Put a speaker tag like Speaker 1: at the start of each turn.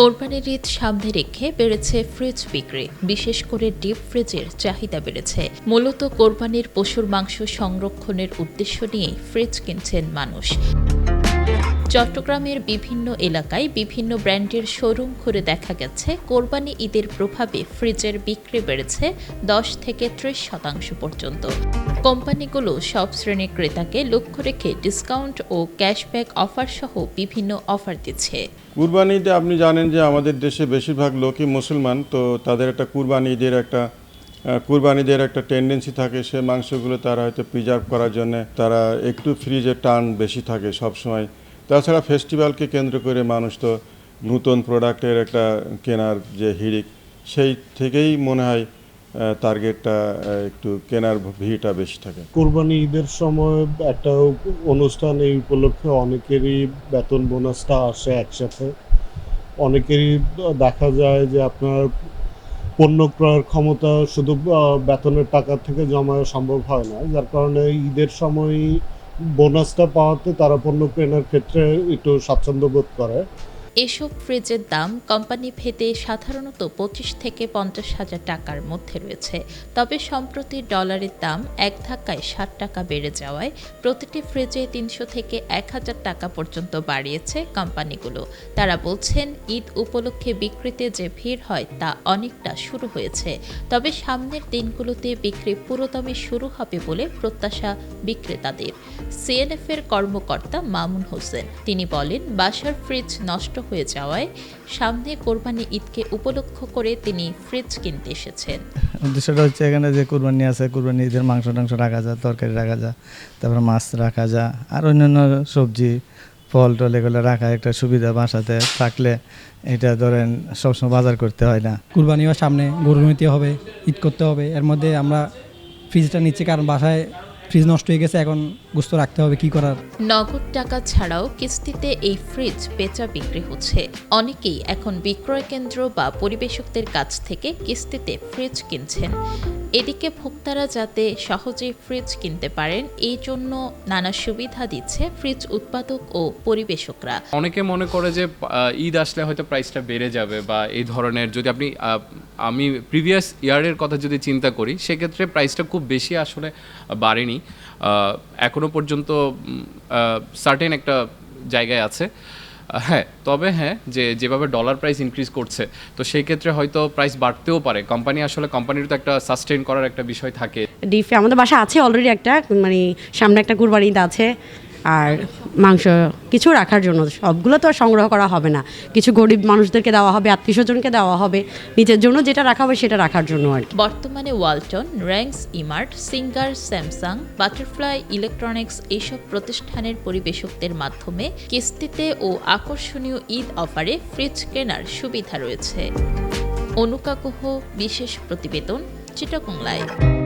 Speaker 1: কোরবানির ঈদ সামনে রেখে বেড়েছে ফ্রিজ বিক্রি। বিশেষ করে ডিপ ফ্রিজের চাহিদা বেড়েছে। মূলত কোরবানির পশুর মাংস সংরক্ষণের উদ্দেশ্য নিয়েই ফ্রিজ কিনছেন মানুষ। চট্টগ্রামের বিভিন্ন এলাকায় বিভিন্ন ব্র্যান্ডের শোরুম ঘুরে দেখা গেছে। কোরবানি ঈদের প্রভাবে ফ্রিজের বিক্রি বেড়েছে দশ থেকে ত্রিশ শতাংশ পর্যন্ত। কোম্পানিগুলো সব শ্রেণির ক্রেতাকে লক্ষ্য রেখে ডিসকাউন্ট ও ক্যাশব্যাক অফার সহ বিভিন্ন অফার দিচ্ছে।
Speaker 2: কুরবানিতে আপনি জানেন যে আমাদের দেশে বেশিরভাগ লোকই মুসলমান, তো তাদের একটা কুরবানি ঈদের একটা কুরবানিদের একটা টেন্ডেন্সি থাকে, সে মাংসগুলো তারা হয়তো প্রিজার্ভ করার জন্য তারা একটু ফ্রিজে টান বেশি থাকে সব সময় তাছাড়া ফেস্টিভ্যালকে কেন্দ্র করে মানুষ তো নতুন প্রোডাক্টের একটা কেনার যে হিড়িক, সেই থেকেই মনে হয় টার্গেটটা একটু কেনার ভিড়টা বেশি থাকে।
Speaker 3: কোরবানি ঈদের সময় একটা অনুষ্ঠান এই উপলক্ষে অনেকেরই বেতন বোনাসটা আসে একসাথে। অনেকেরই দেখা যায় যে আপনার পণ্য ক্রয়ের ক্ষমতা শুধু বেতনের টাকা থেকে জমা সম্ভব হয় না। যার কারণে ঈদের সময় বোনাসটা পাওয়াতে তারা পণ্য কেনার ক্ষেত্রে একটু স্বাচ্ছন্দ্য বোধ করে।
Speaker 1: এসব ফ্রিজের দাম কোম্পানি ভেদে সাধারণত পঁচিশ থেকে পঞ্চাশ হাজার টাকার মধ্যে রয়েছে। তবে সম্প্রতি ডলারের দাম এক ধাক্কায় ষাট টাকা বেড়ে যাওয়ায় প্রতিটি ফ্রিজে তিনশো থেকে এক হাজার টাকা পর্যন্ত বাড়িয়েছে কোম্পানিগুলো। তারা বলছেন, ঈদ উপলক্ষে বিক্রিতে যে ভিড় হয় তা অনেকটা শুরু হয়েছে। তবে সামনের দিনগুলোতে বিক্রি পুরোদমে শুরু হবে বলে প্রত্যাশা বিক্রেতাদের। সিএনএফ এর কর্মকর্তা মামুন হোসেন, তিনি বলেন, বাসার ফ্রিজ নষ্ট হয়ে যাওয়ায় সামনে কোরবানি ঈদকে উপলক্ষ করে তিনি ফ্রিজ কিনতে এসেছেন।
Speaker 4: উদ্দেশ্যটা হচ্ছে এখানে যে কুরবানি আছে কোরবানি ঈদের মাংস টাংস রাখা যায় তরকারি রাখা যায় তারপরে মাছ রাখা যায় আর অন্যান্য সবজি ফল টল এগুলো রাখা একটা সুবিধা বাসাতে থাকলে এটা ধরেন সবসময় বাজার করতে হয় না।
Speaker 5: কুরবানিও সামনে গরু নিতে হবে ঈদ করতে হবে এর মধ্যে আমরা ফ্রিজটা নিচ্ছি কারণ বাসায় ফ্রিজ নষ্ট হয়ে গেছে এখন গুস্ত রাখতে হবে কি করার?
Speaker 1: নগদ টাকা ছাড়াও কিস্তিতে এই ফ্রিজ বেচা বিক্রি হচ্ছে। অনেকেই এখন বিক্রয় কেন্দ্র বা পরিবেশকদের কাছ থেকে কিস্তিতে ফ্রিজ কিনছেন। এদিকে ভোক্তারা যাতে সহজেই ফ্রিজ কিনতে পারেন এই জন্য নানা সুবিধা দিচ্ছে ফ্রিজ উৎপাদক ও পরিবেশকরা।
Speaker 6: অনেকে মনে করে যে আহ, ঈদ আসলে হয়তো প্রাইসটা বেড়ে যাবে বা এই ধরনের যদি আপনি আহ, আমি প্রিভিয়াস ইয়ারের কথা যদি চিন্তা করি সেক্ষেত্রে প্রাইসটা খুব বেশি আসলে বাড়েনি। আহ, এখনও পর্যন্ত সার্টেন একটা জায়গায় আছে। হ্যাঁ তবে হ্যাঁ যে যেভাবে ডলার প্রাইস ইনক্রিজ করছে, তো সেই ক্ষেত্রে হয়তো প্রাইস বাড়তেও পারে। কোম্পানি আসলে কোম্পানির তো একটা সাস্টেন করার একটা বিষয় থাকে।
Speaker 7: ডিফে আমাদের বাসা আছে অলরেডি একটা মানে সামনে একটা কুরবানি ঈদ আছে। আর মাংস কিছু রাখার জন্য। সবগুলো তো আর সংগ্রহ করা হবে না। কিছু গরিব মানুষদেরকে দেওয়া হবে, আত্মীয় স্বজনকে দেওয়া হবে। নিজের জন্য যেটা রাখা হবে সেটা রাখার জন্য আর
Speaker 1: বর্তমানে Walton, Rangs eMart, Singer, Samsung, Butterfly electronics এইসব প্রতিষ্ঠানের পরিবেশকদের মাধ্যমে কিস্তিতে ও আকর্ষণীয় ঈদ অফারে ফ্রিজ কেনার সুবিধা রয়েছে। অনুকা গুহ বিশেষ প্রতিবেদন চিটাকুং লাইভ